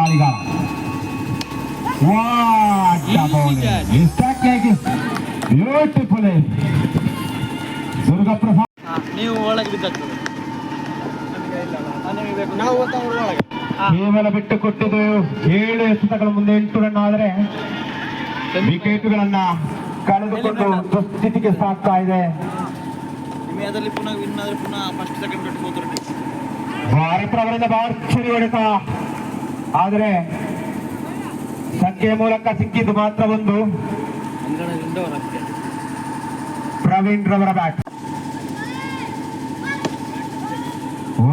ದಾಳಿಗಾರ What a bowling! His technique is beautiful. ದುರ್ಗಪ್ರಸಾದ್ ಹಾ, ನೀವು ಒಳಗೆ ಬಿದ್ದಾಗ್ತದೆ ನಾವು ಕೇವಲ ಬಿಟ್ಟು ಕೊಟ್ಟಿದ್ದು ಏಳು ಎಸೆತಗಳ ಮುಂದೆ ಎಂಟು ರನ್ ಆದರೆ ವಿಕೆಟ್ಗಳನ್ನ ಕಳೆದುಕೊಂಡು ದುಸ್ಥಿತಿಗೆ ಸಾಕ್ತಾ ಇದೆ. ನಿಮಗೆ ಅದರಲ್ಲಿ ಪುನಃ ವಿನ್ ಪುನಃ ಫಸ್ಟ್ ಸೆಕೆಂಡ್ ಕಟ್ಟಿ ಹೋದ್ರೆ ಭಾರತ ಅವರಿಂದ ಬಾರ್ಚರಿ ಹೊಡೆತ. ಆದರೆ ಸಂಖ್ಯೆ ಮೂಲಕ ಸಿಕ್ಕಿದ್ದು ಮಾತ್ರ ಒಂದು. ಪ್ರವೀಣ್ ರವರ ಬ್ಯಾಟ್.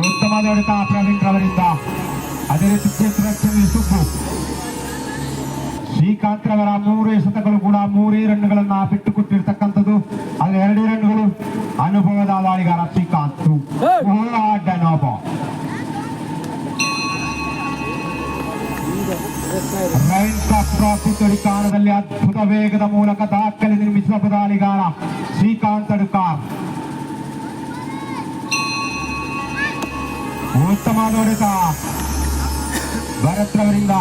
ಉತ್ತಮ ಹೊಡೆತ ಪ್ರವೀಣ್ ರವರಿಂದ. ಅದೇ ರೀತಿ ರಕ್ಷಣೆ ಸುಬ್ಬು. ಶ್ರೀಕಾಂತ್ ರವರ ಮೂರೇ ಶತಕಗಳು ಕೂಡ ಮೂರೇ ರನ್ಗಳನ್ನ ಬಿಟ್ಟು ಕೊಟ್ಟಿರ್ತಕ್ಕಂಥದ್ದು ಆದ್ರೆ ಎರಡೇ ರನ್ಗಳು ಅನುಭವದ ದಾಳಿಗಾರ ಶ್ರೀಕಾಂತ್. ಟ್ರಾಫಿ ತೊಡಿಕಾಣದಲ್ಲಿ ಅದ್ಭುತ ವೇಗದ ಮೂಲಕ ದಾಖಲೆ ನಿರ್ಮಿಸಿದ ದಾಳಿಗಾರ ಶ್ರೀಕಾಂತ್ ಅಡುಕಾರ್. ಉತ್ತಮ ಹೊಡೆತ ಭರತ್ ರವರಿಂದ.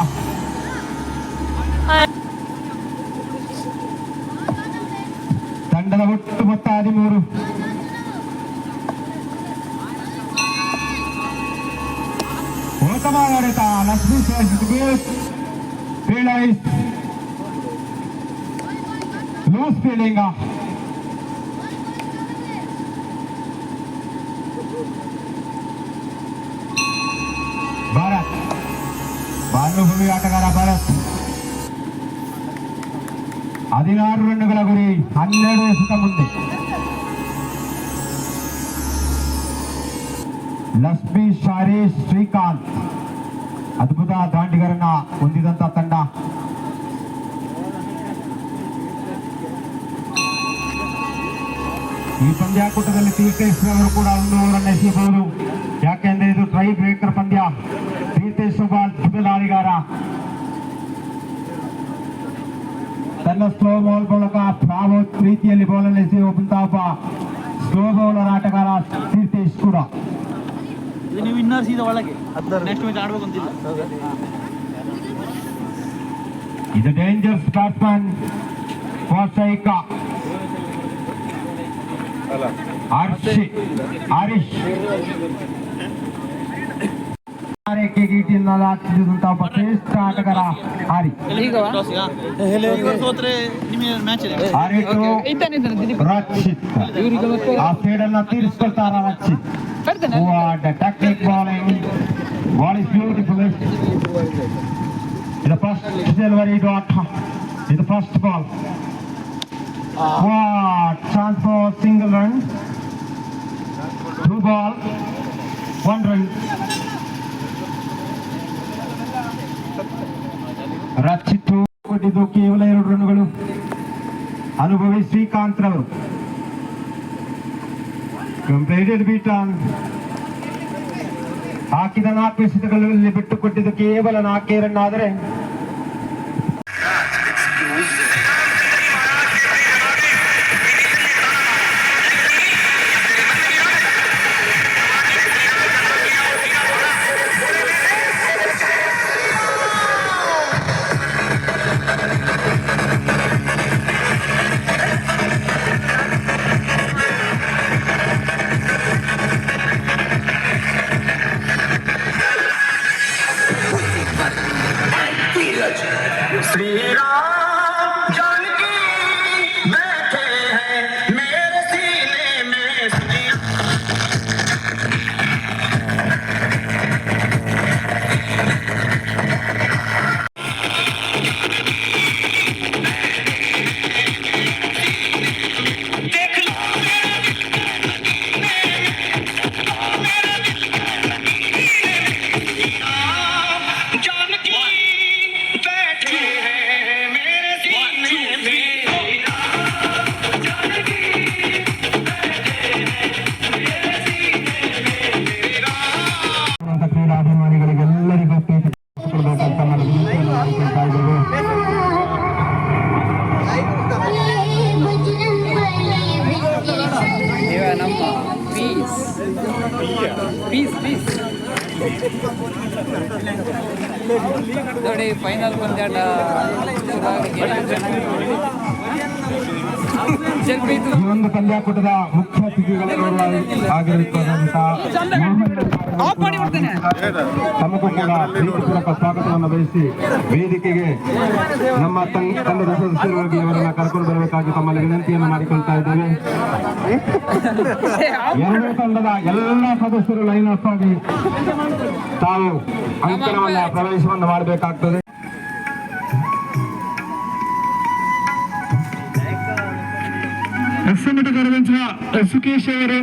ತಂಡದ ಒಟ್ಟು ಮೊತ್ತ ಹದಿಮೂರು. ಉತ್ತಮ ಹೊಡೆತ ಲಕ್ಷ್ಮೀ ಫೀಲ್ಡ್ ಲೂಸ್ ಫೀಲಿಂಗ್ ಭಾರತ್ ಭಾನುಭೂಮಿ ಆಟಗಾರ ಭಾರತ್ ಹದಿನಾರು ರನ್ನುಗಳ ಗುರಿ ಹನ್ನೆರಡು ಎಸೆತ ಮುಂದೆ ಲಕ್ಷ್ಮಿ ಶಾರೀಶ್ ಶ್ರೀಕಾಂತ್ ಅದ್ಭುತ ದಾಂಡಿಗರನ್ನ ಹೊಂದಿದಂತ ತಂಡ ಈ ಪಂದ್ಯಾಕೂಟದಲ್ಲಿ ತೀರ್ಥೇಶ್ವರ ಅವರು ಕೂಡ ಒಂದು ಓವರನ್ನು ಎಸೆಯಬಹುದು ಯಾಕೆಂದ್ರೆ ಇದು ಟ್ರೈ ಬ್ರೇಕರ್ ಪಂದ್ಯ ತೀರ್ಥೇಶ್ ಒಬ್ಬ ಅದ್ಭುತ ದಾಳಿಗಾರ ತನ್ನ ಸ್ಲೋ ಬಾಲ್ ಮೂಲಕ ಪ್ರಾಮೋತ್ ರೀತಿಯಲ್ಲಿ ಬಾಲನ್ನು ಎಸೆಯುವಂತಹ ಒಬ್ಬ ಸ್ಲೋ ಬೌಲರ್ ಆಟಗಾರ ತೀರ್ಥೇಶ್ ಕೂಡ ಇದು ನೀವು ಇನ್ನರ್ ಸೀದಾ ಒಳಗೆ. ನೆಕ್ಸ್ಟ್ ಮ್ಯಾಚ್ ಆಡ್ಬೇಕು ಅಂತಿಲ್ಲ. ಇದು ಡೇಂಜರ್ಸ್ ಬ್ಯಾಟ್ಸ್ಮನ್ ಅಲ್ಲ. ಹರ್ಷಿ ಹರೀಶ್. ಗೀಟಿನಲ್ಲಿ ಹಾಕಿದಂತಹ ಒಬ್ಬ ಶ್ರೇಷ್ಠ ಆಟಗಾರ ಹರಿ Toss ಗ? ಇವ್ರು ಸೋತ್ರೆ ನಿಮಗೆ ಮ್ಯಾಚ್ ಇದೆ ಹರಿಟು ರಕ್ಷಿತ್ ಆ ಸೈಡ್ ಅನ್ನ ತೀರಿಸ್ಕೊಳ್ತಾರ Rakshith technique is beautiful first dot first ball chance single run two ball one run Rakshith ಕೊಟ್ಟಿದ್ದು ಕೇವಲ ಎರಡು ರನ್ಗಳು ಅನುಭವಿ ಶ್ರೀಕಾಂತ್ ರವರು. ಕಂಪ್ಲೀಟೆಡ್ ಬೀಟ್ ಹಾಕಿದ ನಾಲ್ಕು ಎಸೆತಗಳಲ್ಲಿ ಬಿಟ್ಟು ಕೊಟ್ಟಿದ್ದು ಕೇವಲ ನಾಲ್ಕೇ ರನ್ ಆದರೆ ಪೀಸ್ ಪೀಸ್ ನೋಡಿ ಫೈನಲ್ ಪಂದ್ಯಾಟ ಒಂದು ಪಂದ್ಯಾಕೂಟದ ಮುಖ್ಯ ಅತಿಥಿಗಳು ಆಗಿರುತ್ತದಂತಹ ತಮಗೂ ಕೂಡ ಪೂರ್ವಕ ಸ್ವಾಗತವನ್ನು ಬಯಸಿ ವೇದಿಕೆಗೆ ನಮ್ಮ ತಂದೆ ತಂಡದ ಸದಸ್ಯರುಗಳಿಗೆ ಅವರನ್ನ ಕರ್ಕೊಂಡು ಬರಬೇಕಾಗಿ ತಮ್ಮಲ್ಲಿ ವಿನಂತಿಯನ್ನು ಮಾಡಿಕೊಳ್ತಾ ಇದ್ದೇವೆ. ಎರಡೂ ತಂಡದ ಎಲ್ಲ ಸದಸ್ಯರು ಲೈನ್ ಅಪ್ ಆಗಿ ತಾವು ಅಂಕಣವನ್ನ ಪ್ರವೇಶವನ್ನು ಮಾಡಬೇಕಾಗ್ತದೆ. ಎಸ್ ಗರವಂತಹ ಸುಕೇಶ್ ಅವರು.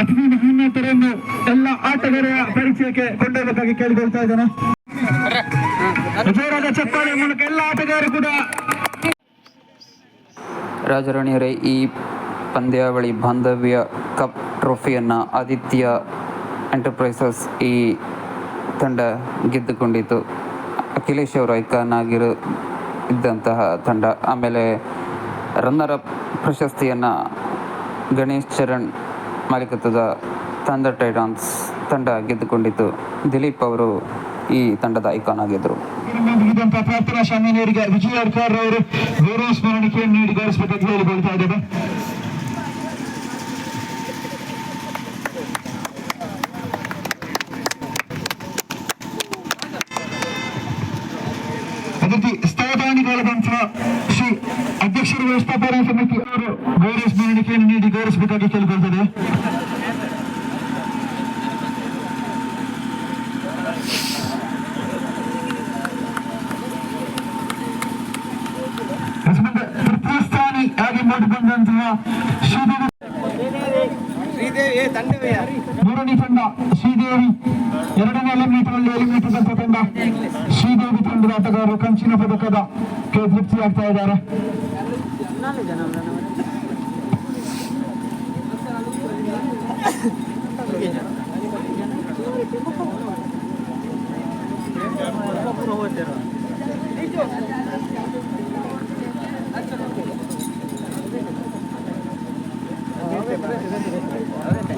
ಅತಿಥಿ ಮಹಾನ್ನತರನ್ನು ಎಲ್ಲ ಆಟಗಾರರ ಪರಿಚಯಕ್ಕೆ ಕೊಂಡೊಯ್ಯಬೇಕಾಗಿ ಕೇಳಿಕೊಳ್ತಾ ಇದ್ದೇನೆ. ಜೋರಾದ ಚಪ್ಪಾಳೆ ಮೂಲಕ ಎಲ್ಲ ಆಟಗಾರರು ಕೂಡ. ರಾಜರಾಣಿಯರೇ, ಈ ಪಂದ್ಯಾವಳಿ ಬಾಂಧವ್ಯ ಕಪ್ ಟ್ರೋಫಿಯನ್ನು ಆದಿತ್ಯ ಎಂಟರ್ಪ್ರೈಸಸ್ ಈ ತಂಡ ಗೆದ್ದುಕೊಂಡಿತು ಅಖಿಲೇಶ್ ಅವರು ಐಕಾನ್ ಆಗಿರು ಇದ್ದಂತಹ ತಂಡ, ಆಮೇಲೆ ರನ್ನರ್ ಅಪ್ ಪ್ರಶಸ್ತಿಯನ್ನು ಗಣೇಶ್ ಚರಣ್ ಮಾಲೀಕತ್ವದ ತಂಡ ಟೈಡಾನ್ಸ್ ತಂಡ ಗೆದ್ದುಕೊಂಡಿತ್ತು ದಿಲೀಪ್ ಅವರು ಈ ತಂಡದ ಐಕಾನ್ ಆಗಿದ್ದರು ಪ್ರಾರ್ಥನಾ ಶಾಮಿನಿಯರಿಗೆ ವಿಜಯ್ ಅಡ್ಕಾರ್ ಅವರು ಗೌರವ ಸ್ಮರಣಿಕೆಯನ್ನು ನೀಡಿ ಗೌರವಿಸಬೇಕಾಗಿ ಹೇಳಿಕೊಳ್ತಾ ಇದ್ದೇವೆ ಅದೇ ರೀತಿ ಸ್ಥಳದಾನಿಗಳಾದಂತಹ ಶ್ರೀ ಅಧ್ಯಕ್ಷರು ವ್ಯವಸ್ಥಾಪನಾ ಸಮಿತಿ ಅವರು ಗೌರವ ಸ್ಮರಣಿಕೆಯನ್ನು ನೀಡಿ ಗೌರವಿಸಬೇಕಾಗಿ ಕೇಳಿಕೊಳ್ತದೆ ಮುಂದೆ ತೃತೀಯ ಸ್ಥಾನಿ ಆಗಿ ಮೂಡಿಬಂದಂತಹ ಶ್ರೀದೇವಿ ಮೂರನೇ ತಂಡ ಶ್ರೀದೇವಿ ಎರಡನೇ ಎಲಿಮಿನೇಟರ್ ಅಲ್ಲಿ ಎಲಿಮಿನೇಟರ್ ಅಂತ ತಂಡ ಶ್ರೀದೇವಿ ತಂಡದ ಆಟಗಾರರು ಕಂಚಿನ ಪದಕದ ಗೆ ತೃಪ್ತಿಯಾಗ್ತಾ ಇದ್ದಾರೆ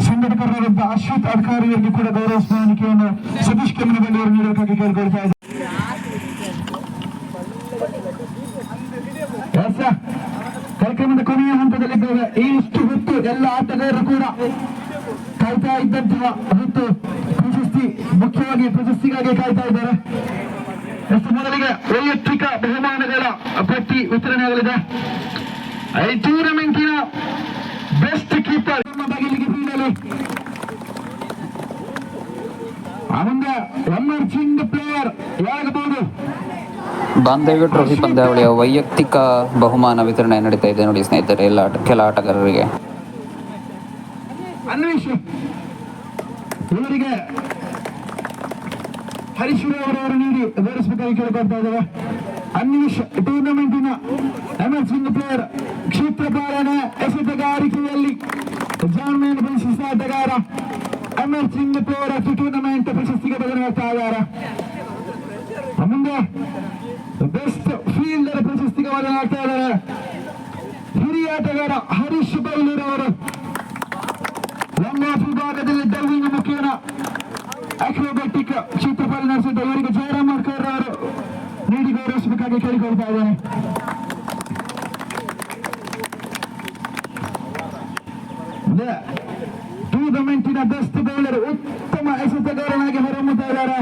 ಸಂಘಟಕರಾದಂಥ ಅಶ್ವಥ್ ಅಡ್ಕಾರಿಯವರಿಗೆ ಕೂಡ ಗೌರವ ಸ್ಮರಣಿಕೆಯನ್ನು ಸತೀಶ್ ಕೆಮ್ಮನಬಳ್ಳಿ ಅವರು ನೀಡಬೇಕಾಗಿ ಕೇಳಿಕೊಳ್ತಾ ಇದ್ದಾರೆ. ಕಾರ್ಯಕ್ರಮದ ಕೊನೆಯ ಹಂತದಲ್ಲಿದ್ದೇವೆ. ಈ ಇಷ್ಟು ಹೊತ್ತು ಎಲ್ಲ ಆಟಗಾರರು ಕೂಡ ಕಾಯ್ತಾ ಇದ್ದಂತಹ ಹೊತ್ತು ಪ್ರಶಸ್ತಿ, ಮುಖ್ಯವಾಗಿ ಪ್ರಶಸ್ತಿಗಾಗಿ ಕಾಯ್ತಾ ಇದ್ದಾರೆ. ಎಷ್ಟು ಮೊದಲಿಗೆ ವೈಯಕ್ತಿಕ ಬಹುಮಾನಗಳ ಪಟ್ಟಿ ವಿತರಣೆ ಆಗಲಿದೆ ಈ ಟೂರ್ನಮೆಂಟಿನ ನಮ್ಮ ಬಗೆಲಿಗೆ ಬೀಳಲು. ಮುಂದೆ ಎಮರ್ಜಿಂಗ್ ಪ್ಲೇಯರ್ ಯಾಗಬಹುದು? ಬಾಂಧವ್ಯ ಟ್ರೋಫಿ ಪಂದ್ಯಾವಳಿಯ ವೈಯಕ್ತಿಕ ಬಹುಮಾನ ವಿತರಣೆ ನಡೀತಾ ಇದೆ ನೋಡಿ ಸ್ನೇಹಿತರೆ ಎಲ್ಲ ಕೆಲ ಆಟಗಾರರಿಗೆ. ಅನ್ವೇಷ್ ಇವರಿಗೆ ಹರೀಶ್ವರಿ ಅವರವರು ನೀಡಿ ವಿವರಿಸಬೇಕಾಗಿ ಕೇಳಿಕೊಳ್ತಾ ಇದ್ದೇವೆ. ಅನ್ವೇಷ್ ಟೂರ್ನಮೆಂಟಿನ ಎಮರ್ಜಿಂಗ್ ಪ್ಲೇಯರ್ ಕ್ಷೇತ್ರ ಪಾಲನೆ ಎಸೆತಗಾರಿಕೆಯಲ್ಲಿ ಜಾಣ್ಮೆಯನ್ನು ಪ್ರಶಸ್ತಿ ಆಟಗಾರ ಎಮರ್ಜಿಂಗ್ ಪ್ಲೇಯರ್ ಆಫ್ ಟೂರ್ನಮೆಂಟ್ ಪ್ರಶಸ್ತಿಗೆ ಬದಲಾಗ್ತಾ ಇದ್ದಾರೆ ಮುಂದೆ ಬೆಸ್ಟ್ ಫೀಲ್ಡರ್ ಪ್ರಶಸ್ತಿಗೆ ಬದಲಾಗ್ತಾ ಇದ್ದಾರೆ ಹಿರಿಯ ಆಟಗಾರ ಹರೀಶ್ ಬೈಲೂರ್ ಅವರು ರಂಗ ವಿಭಾಗದಲ್ಲಿ ಡೈವಿಂಗ್ ಮುಖೇನ ಅಕ್ರೋಬ್ಯಾಟಿಕ್ ಚಿತ್ರಪಾಲ ನಡೆಸಿದ್ದ ಇವರಿಗೆ ಜಯರಾಮ್ ಅಡ್ಕರ್ ಅವರು ನೀಡಿ ಗೌರವಿಸಬೇಕಾಗಿ ಕೇಳಿಕೊಳ್ತಾ ಇದ್ದೇನೆ ಟೂರ್ನಮೆಂಟಿನ ಬೆಸ್ಟ್ ಬೌಲರ್ ಉತ್ತಮ ಎಸೆತಗಾರನಾಗಿ ಹೊರಹೊಮ್ಮುತ್ತಾ ಇದ್ದಾರೆ.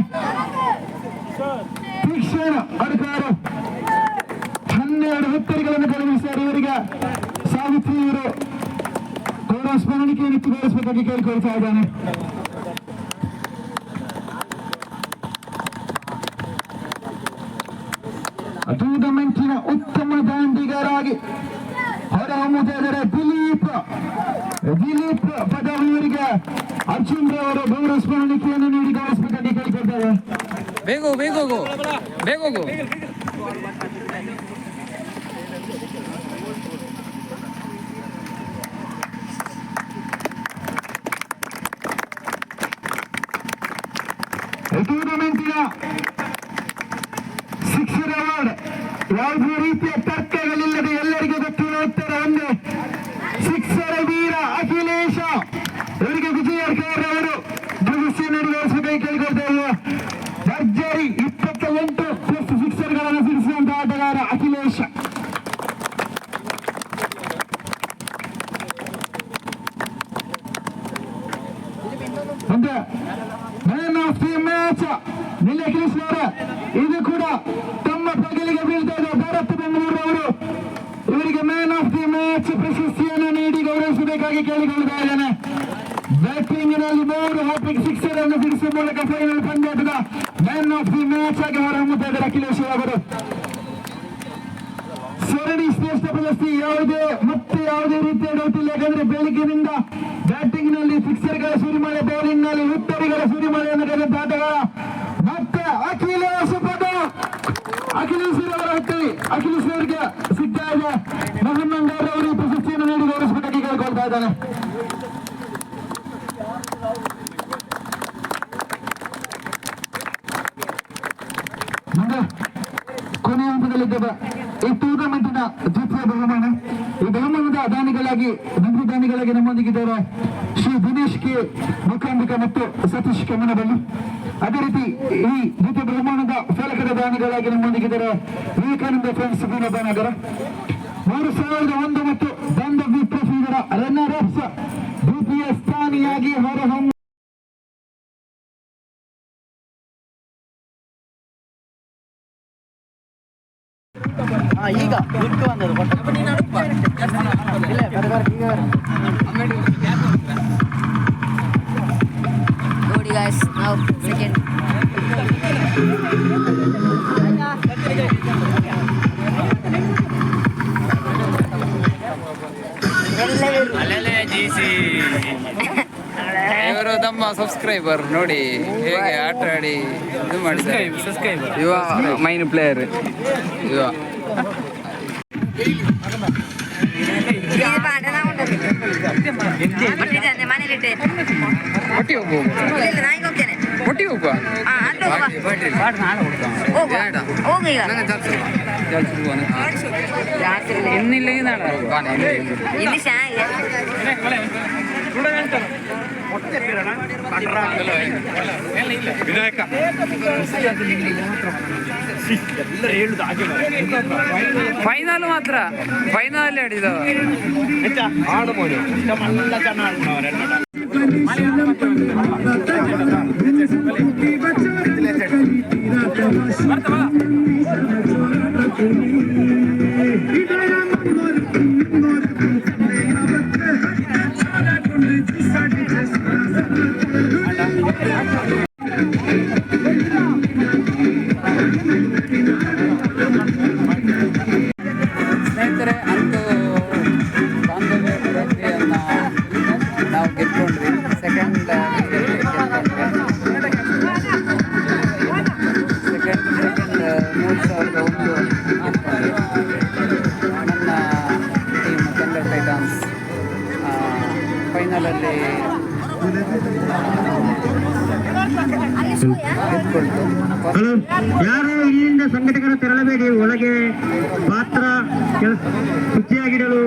ತೀಕ್ಷಣ ಅಡ್ಕಾರ ಹನ್ನೆರಡು ಹತ್ತರಿಗಳನ್ನು ಕಳುಹಿಸಿದ್ದಾರೆ ಇವರಿಗೆ. ಸಾವಿತ್ರಿ ಇವರು ಗೌರವ ಸ್ಮರಣಿಕೆಯನ್ನು ಗೌರವಿಸಬೇಕಾಗಿ ಕೇಳಿಕೊಳ್ತಾ ಇದ್ದಾನೆ. ಟೂರ್ನಮೆಂಟಿನ ಉತ್ತಮ ದಾಂಡಿಗರಾಗಿ ಹೊರಹೊಮ್ಮುತ್ತಾ ಇದ್ದಾರೆ ದಿಲೀಪ್. ದಿಲೀಪ್ ಪದವಿ ಇವರಿಗೆ ಅರ್ಜುನ್ ಅವರ ಗೌರವ ಸ್ಮರಣಿಕೆಯನ್ನು ನೀಡಿ ಗೌರವಿಸಬೇಕಂತ ಕೇಳಿಕೊಳ್ತಾರೆ ಬೇಗ ಬೇಗ ಬೇಗ ಹೋಗು ಟೂರ್ನಮೆಂಟಿನ ಸಿಕ್ಸರ್ ಅವಾರ್ಡ್ ಯಾವುದೇ ರೀತಿಯ ತರ್ಕಗಳಿಲ್ಲದೆ ಎಲ್ಲರಿಗೂ ಗೊತ್ತಿರುವ ಉತ್ತರ ಒಂದೇ ಸಿಕ್ಸರ್ ವೀರ ಅಖಿಲೇಶ ಇವರಿಗೆ ವಿಜಯ ಅವರು ಪ್ರಶಸ್ತಿಯನ್ನು ನೆರವೇರಿಸಬೇಕಾಗಿ ಕೇಳಿಕೊಳ್ತಾ ಇರುವ ಭರ್ಜರಿ ಇಪ್ಪತ್ತ ಇದ್ದಾರೆ ಇದು ಕೂಡ ತಮ್ಮ ಪಗಲಿಗೆ ಬೀಳ್ತಾ ಇದೆ ಭಾರತ್ ಬೆಂಗಳೂರು ಅವರು ಇವರಿಗೆ ಮ್ಯಾನ್ ಆಫ್ ದಿ ಮ್ಯಾಚ್ ಪ್ರಶಸ್ತಿಯನ್ನು ನೀಡಿ ಗೌರವಿಸಬೇಕಾಗಿ ಕೇಳಿಕೊಳ್ತಾ ಇದ್ದೇನೆ ಬ್ಯಾಟಿಂಗ್ನಲ್ಲಿ ಮೂರು ಹ್ಯಾಟ್ರಿಕ್ ಸಿಕ್ಸರ್ ಅನ್ನು ಬಿಡಿಸುವ ಮೂಲಕ ಫೈನಲ್ ಪಂದ್ಯದ ಮ್ಯಾನ್ ಆಫ್ ದಿ ಮ್ಯಾಚ್ ಆಗಿ ಹೊರಹೊಮ್ಮುತ್ತಾ ಇದ್ದಾರೆ ಅಖಿಲೇಶ್ ಅವರು ಸರಣಿ ಶ್ರೇಷ್ಠ ಪ್ರಶಸ್ತಿ ಯಾವುದೇ, ಮತ್ತೆ ಯಾವುದೇ ರೀತಿಯ ಇಲ್ಲ. ಯಾಕಂದ್ರೆ ಬೆಳಗ್ಗಿನಿಂದ ಬ್ಯಾಟಿಂಗ್ನಲ್ಲಿ ಸಿಕ್ಸರ್ಗಳ ಸುರಿಮಳೆ ಬೌಲಿಂಗ್ನಲ್ಲಿ ಉತ್ತರಿಗಳ ಸುರಿಮಳೆಯನ್ನು ಗೆದ್ದಂತ ಆಟಗಾರ ಮತ್ತೆ ಅಖಿಲೇಶ್ ಪದ. ಅಖಿಲೇಶ್ ಅವರ ಹತ್ತಿ ಅಖಿಲೇಶ್ ಅವರಿಗೆ ಸಿಗ್ತಾ ಇದೆ. ಮೊಹಮ್ಮದ್ ಅವರು ಪ್ರಶಸ್ತಿಯನ್ನು ನೀಡಿ ಗೌರವಿಸಬೇಕಾಗಿ ಕೇಳ್ಕೊಳ್ತಾ ಇದ್ದಾನೆ ಮುಂದೆ ಕೊನೆಯ ಹಂತದಲ್ಲಿದ್ದ ಈ ಟೂರ್ನಮೆಂಟಿನ ದ್ವಿತೀಯ ಬಹುಮಾನ. ಈ ಬಹುಮಾನದ ದಾನಿಗಳಾಗಿ ನಂದಿ ದಾನಿಗಳಾಗಿ ನಮ್ಮೊಂದಿಗಿದ್ದಾರೆ ಶ್ರೀ ದಿನೇಶ್ ಕೆ ಮುಖಾಂಬಿಕ ಮತ್ತು ಸತೀಶ್ ಕೆಮ್ಮನಬಳ್ಳಿ. ಅದೇ ರೀತಿ ಈ ದ್ವಿತೀಯ ಬಹುಮಾನದ ಫಲಕದ ದಾನಿಗಳಾಗಿ ನಮ್ಮೊಂದಿಗಿದ್ದಾರೆ ವಿವೇಕಾನಂದ ಫ್ರೆಂಡ್ಸ್ ನಗರ. ಮೂರು ಸಾವಿರದ ಒಂದು ಮತ್ತು ದಂಡ ಇದರ ರನ್ನರ್ ದ್ವಿತೀಯ ಸ್ಥಾನಿಯಾಗಿ ಹೊರಹೊಮ್ಮ ಈಗ. ಬಿಟ್ಟು ಬಂದದ್ದು ಕೊಟ್ಟ ಇಲ್ಲ. ನೋಡಿ guys, now second. ಇವರು ನಮ್ಮ ಸಬ್ಸ್ಕ್ರೈಬರ್ ನೋಡಿ ಹೇಗೆ ಆಟ ಆಡಿ ಇದು ಮಾಡಿದ್ದಾರೆ. ಯುವ ಮೈನ್ ಪ್ಲೇಯರ್ ಯುವ ಒಟ್ಟಿ ಹೋಗುವ ಹಾ, ಅಲ್ಲಿ ಹೋಗುವ. ಹೋಗುವ. ಹೋಗು ಈಗ. ಜಾಸ್ತಿ ಇಲ್ಲ. ಇನ್ನಿಲ್ಲ ಇಲ್ಲಿ ಶಾಲೆ. ಫೈನಲ್ ಮಾತ್ರ ಫೈನಲ್ ಆಡಿದವ ಸ್ನೇಹಿತರೆ ಸಂಘಟಕರು ತೆರಳಬೇಡಿ. ಒಳಗೆ ಪಾತ್ರ ಕೆಲಸ ಶುಚಿಯಾಗಿಡಲು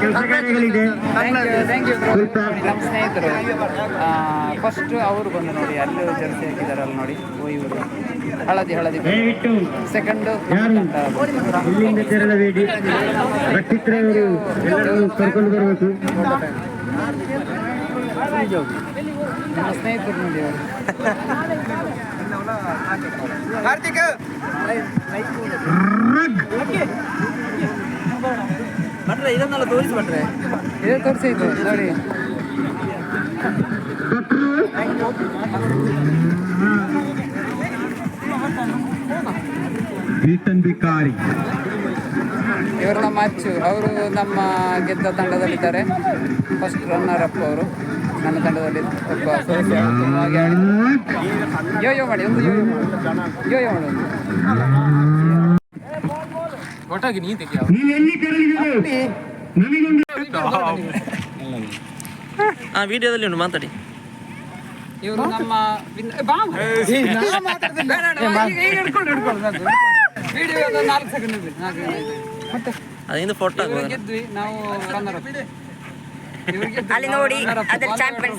ಕೆಲಸ ಕಾರ್ಯಗಳಿದೆ. ಸ್ವಲ್ಪ ನಮ್ಮ ಸ್ನೇಹಿತರು ಫಸ್ಟ್ ಅವರು ಬಂದು ನೋಡಿ ಅಲ್ಲಿ ಜರ್ಸಿ ಅಲ್ಲಿ ನೋಡಿ. ಇವರು ಹಳದಿ ಹಳದಿ ದಯವಿಟ್ಟು ಸೆಕೆಂಡ್ ಯಾರು ಇಲ್ಲಿಂದ ತೆರಳಬೇಡಿ. ರಕ್ಷಿತ್ರವರು ಎಲ್ಲರೂ ಕರ್ಕೊಂಡು ಬರಬೇಕು. ನಮ್ಮ ಸ್ನೇಹಿತರು ನೋಡಿ ಅವರು. ಭಟ್ರೆ ಇದನ್ನೆಲ್ಲ ತೋರಿಸಿ ಭಟ್ರೆ ಇದು ತೋರಿಸಿದ್ದು ನೋಡಿ. ಬೀಟನ್ ಬಿಕಾರಿ ಇವರು ನಮ್ಮ ಅಚ್ಚು ಅವರು ನಮ್ಮ ಗೆದ್ದ ತಂಡದಲ್ಲಿದ್ದಾರೆ. ಫಸ್ಟ್ ರನ್ನರ್ ಅಪ್ ಅವರು. ನನ್ನ ತಂಡದಲ್ಲಿ ಒಬ್ಬ ಸದಸ್ಯ ಉತ್ತಮವಾಗಿ ಆಡಿದ್ರು. ಯೋ ಯೋ ಮಾಡಿ ಒಂದು ಯೋ ಯೋ ಮಾಡಿ. ಯೋ ಯೋ ಮಾಡಿ ಒಂದು. ಒಟ್ಟಾಗಿ ನೀ ಹಾ ವಿಡಿಯೋದಲ್ಲಿ ಉಂಟು ಮಾತಾಡಿ. ಇವರು ನಮ್ಮ ಬಾ ಹಿಡ್ಕೊಂಡು, ಹಿಡ್ಕೊಂಡು ವಿಡಿಯೋ ನಾಲ್ಕು ಸೆಕೆಂಡ್ ನಾಲ್ಕು ಮತ್ತೆ ಅದಿಂದ ಫೋಟೋ ಗೆದ್ವಿ ನಾವು ಅಪ್ ಅಲ್ಲಿ ನೋಡಿ, ಅದ್ರ ಚಾಂಪಿಯನ್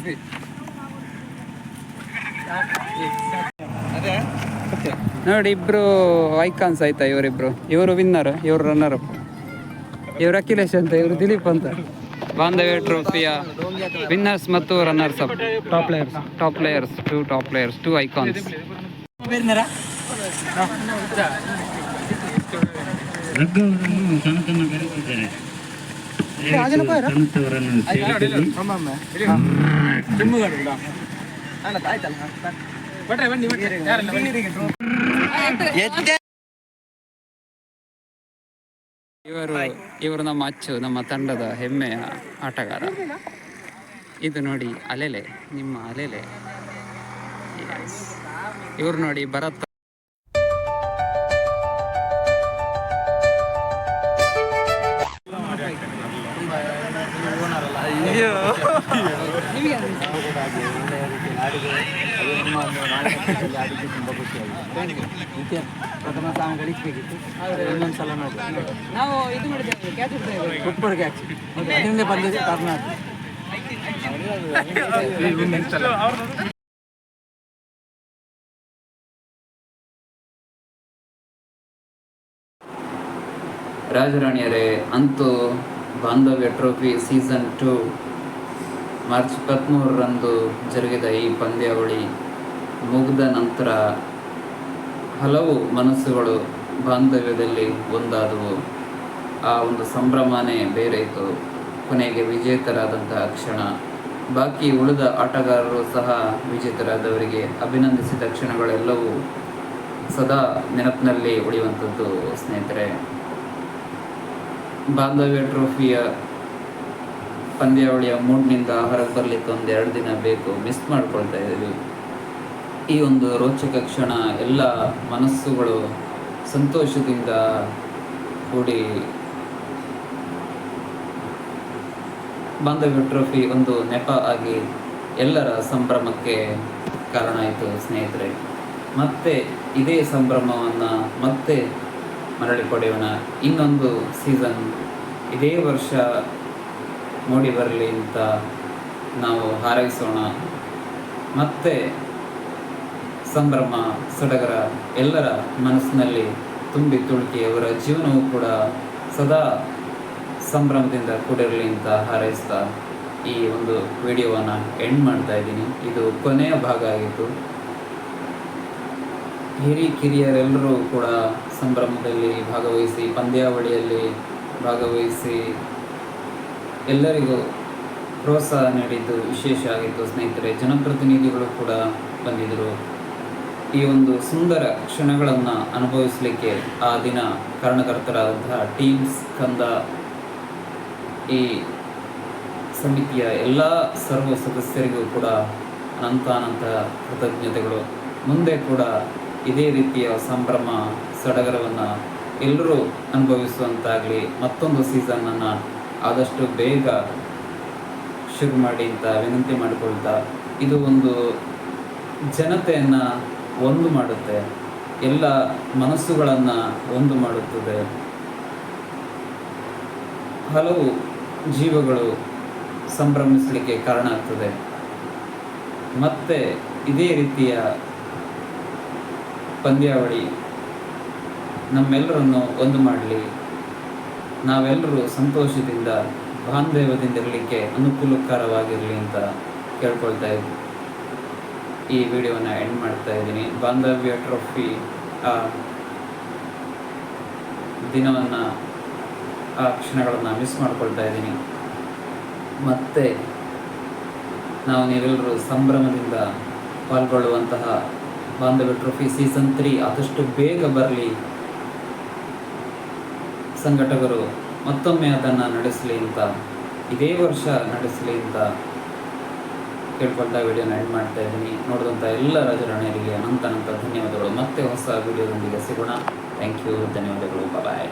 ನೋಡಿ ಇಬ್ರು ಐಕಾನ್ಸ್ ಆಯ್ತಾ ಇವರಿಬ್ರು? ಇವರು ವಿನ್ನರ್ ಇವರು ರನ್ನರ್ ಅಪ್ ಇವರು ಅಖಿಲೇಶ್ ಅಂತ ಇವರು ದಿಲೀಪ್ ಅಂತ. ಬಾಂಧವ್ಯ ಟ್ರೋಫಿಯ ವಿನ್ನರ್ಸ್ ಮತ್ತು runners up top players top players two top players two icons ರಗ್ಗವರನ್ನು ಸನತನ ಕರೆದಿದ್ದಾರೆ ಇವರು ಇವರು ನಮ್ಮ ಅಚ್ಚು ನಮ್ಮ ತಂಡದ ಹೆಮ್ಮೆಯ ಆಟಗಾರ. ಇದು ನೋಡಿ ಅಲೆಲೆ ನಿಮ್ಮ ಅಲೆಲೆ. ಇವರು ನೋಡಿ ಭರತ್ ಪ್ರಥಮ ಸ್ಥಾನ ಗಳಿಸಬೇಕಿತ್ತು ಇನ್ನೊಂದ್ಸಲ ನೋಡಿ ನಾವು ಇದು ಮಾಡಿದ್ದೇವೆ ಕ್ಯಾಚ್ ಕ್ಯಾಚ್ ಅದರಿಂದ ಬಂದಿದೆ ಕರ್ನಾಟಕ ರಾಜರಾಣಿಯರೇ ಅಂತೂ ಬಾಂಧವ್ಯ ಟ್ರೋಫಿ ಸೀಸನ್ ಟು ಮಾರ್ಚ್ ಇಪ್ಪತ್ತ್ಮೂರರಂದು ಜರುಗಿದ ಈ ಪಂದ್ಯಾವಳಿ ಮುಗಿದ ನಂತರ ಹಲವು ಮನಸ್ಸುಗಳು ಬಾಂಧವ್ಯದಲ್ಲಿ ಒಂದಾದವು. ಆ ಒಂದು ಸಂಭ್ರಮನೇ ಬೇರೆ ಇತ್ತು ಕೊನೆಗೆ ವಿಜೇತರಾದಂತಹ ಕ್ಷಣ. ಬಾಕಿ ಉಳಿದ ಆಟಗಾರರು ಸಹ ವಿಜೇತರಾದವರಿಗೆ ಅಭಿನಂದಿಸಿದ ಕ್ಷಣಗಳೆಲ್ಲವೂ ಸದಾ ನೆನಪಿನಲ್ಲಿ ಉಳಿಯುವಂಥದ್ದು, ಸ್ನೇಹಿತರೆ. ಬಾಂಧವ್ಯ ಟ್ರೋಫಿಯ ಪಂದ್ಯಾವಳಿಯ ಮೂಡ್ನಿಂದ ಹೊರಗೆ ಬರಲಿಕ್ಕೆ ಒಂದು ಎರಡು ದಿನ ಬೇಕು. ಮಿಸ್ ಮಾಡ್ಕೊಳ್ತಾ ಇದ್ದೀವಿ. ಈ ಒಂದು ರೋಚಕ ಕ್ಷಣ ಎಲ್ಲ ಮನಸ್ಸುಗಳು ಸಂತೋಷದಿಂದ ಕೂಡಿ ಬಾಂಧವ್ಯ ಟ್ರೋಫಿ ಒಂದು ನೆಪ ಆಗಿ ಎಲ್ಲರ ಸಂಭ್ರಮಕ್ಕೆ ಕಾರಣ ಆಯಿತು ಸ್ನೇಹಿತರೆ. ಮತ್ತೆ ಇದೇ ಸಂಭ್ರಮವನ್ನು ಮತ್ತೆ ಮರಳಿ ಪಡೆಯೋಣ. ಇನ್ನೊಂದು ಸೀಸನ್ ಇದೇ ವರ್ಷ ಮೂಡಿ ಬರಲಿ ಅಂತ ನಾವು ಹಾರೈಸೋಣ. ಮತ್ತೆ ಸಂಭ್ರಮ, ಸಡಗರ ಎಲ್ಲರ ಮನಸ್ಸಿನಲ್ಲಿ ತುಂಬಿ ತುಳುಕಿ ಅವರ ಜೀವನವೂ ಕೂಡ ಸದಾ ಸಂಭ್ರಮದಿಂದ ಕೂಡಿರಲಿ ಅಂತ ಹಾರೈಸ್ತಾ ಈ ಒಂದು ವಿಡಿಯೋವನ್ನು ಎಂಡ್ ಮಾಡ್ತಾ ಇದ್ದೀನಿ. ಇದು ಕೊನೆಯ ಭಾಗ ಆಗಿತ್ತು ಹಿರಿ ಕಿರಿಯರೆಲ್ಲರೂ ಕೂಡ ಸಂಭ್ರಮದಲ್ಲಿ ಭಾಗವಹಿಸಿ, ಪಂದ್ಯಾವಳಿಯಲ್ಲಿ ಭಾಗವಹಿಸಿ ಎಲ್ಲರಿಗೂ ಪ್ರೋತ್ಸಾಹ ನೀಡಿದ್ದು ವಿಶೇಷ ಆಗಿತ್ತು ಸ್ನೇಹಿತರೆ, ಜನಪ್ರತಿನಿಧಿಗಳು ಕೂಡ ಬಂದಿದ್ದರು. ಈ ಒಂದು ಸುಂದರ ಕ್ಷಣಗಳನ್ನು ಅನುಭವಿಸಲಿಕ್ಕೆ ಆ ದಿನ ಕಾರಣಕರ್ತರಾದಂತಹ ಟೀಮ್ಸ್ ಕಂದ ಈ ಸಮಿತಿಯ ಎಲ್ಲ ಸರ್ವ ಸದಸ್ಯರಿಗೂ ಕೂಡ ಅನಂತ ಅನಂತ ಕೃತಜ್ಞತೆಗಳು. ಮುಂದೆ ಕೂಡ ಇದೇ ರೀತಿಯ ಸಂಭ್ರಮ, ಸಡಗರವನ್ನು ಎಲ್ಲರೂ ಅನುಭವಿಸುವಂತಾಗಲಿ ಮತ್ತೊಂದು ಸೀಸನನ್ನು ಆದಷ್ಟು ಬೇಗ ಶುರು ಮಾಡಿ ಅಂತ ವಿನಂತಿ ಮಾಡಿಕೊಳ್ತಾ ಇದು ಒಂದು ಜನತೆಯನ್ನು ಒಂದು ಮಾಡುತ್ತೆ. ಎಲ್ಲ ಮನಸ್ಸುಗಳನ್ನು ಒಂದು ಮಾಡುತ್ತದೆ. ಹಲವು ಜೀವಗಳು ಸಂಭ್ರಮಿಸಲಿಕ್ಕೆ ಕಾರಣ ಆಗ್ತದೆ. ಮತ್ತೆ ಇದೇ ರೀತಿಯ ಪಂದ್ಯಾವಳಿ ನಮ್ಮೆಲ್ಲರನ್ನು ಒಂದು ಮಾಡಲಿ. ನಾವೆಲ್ಲರೂ ಸಂತೋಷದಿಂದ ಬಾಂಧವ್ಯದಿಂದ ಇರಲಿಕ್ಕೆ ಅನುಕೂಲಕರವಾಗಿರಲಿ ಅಂತ ಕೇಳ್ಕೊಳ್ತಾ ಇದ್ವಿ. ಈ ವಿಡಿಯೋನ ಎಂಡ್ ಮಾಡ್ತಾ ಇದ್ದೀನಿ. ಬಾಂಧವ್ಯ ಟ್ರೋಫಿ ಆ, ದಿನವನ್ನು, ಆ ಕ್ಷಣಗಳನ್ನು ಮಿಸ್ ಮಾಡ್ಕೊಳ್ತಾ ಇದ್ದೀನಿ. ಮತ್ತೆ, ನಾವು ನೀವೆಲ್ಲರೂ ಸಂಭ್ರಮದಿಂದ ಪಾಲ್ಗೊಳ್ಳುವಂತಹ ಬಾಂಧವ್ಯ ಟ್ರೋಫಿ ಸೀಸನ್ ತ್ರೀ ಆದಷ್ಟು ಬೇಗ ಬರಲಿ. ಸಂಘಟಕರು ಮತ್ತೊಮ್ಮೆ ಅದನ್ನು ನಡೆಸಲಿ ಅಂತ, ಇದೇ ವರ್ಷ ನಡೆಸಲಿ ಅಂತ ಕೇಳ್ಕೊಳ್ತಾ ವಿಡಿಯೋನ ಎಡ್ ಮಾಡ್ತಾ ಇದ್ದೀನಿ. ನೋಡಿದಂಥ ಎಲ್ಲ ರಾಜರಾಣಿಯರಿಗೆ ಅನಂತ ಅನಂತ ಧನ್ಯವಾದಗಳು. ಮತ್ತೆ ಹೊಸ ವಿಡಿಯೋದೊಂದಿಗೆ ಸಿಗೋಣ. ಥ್ಯಾಂಕ್ ಯು ಧನ್ಯವಾದಗಳು. ಬಾಯ್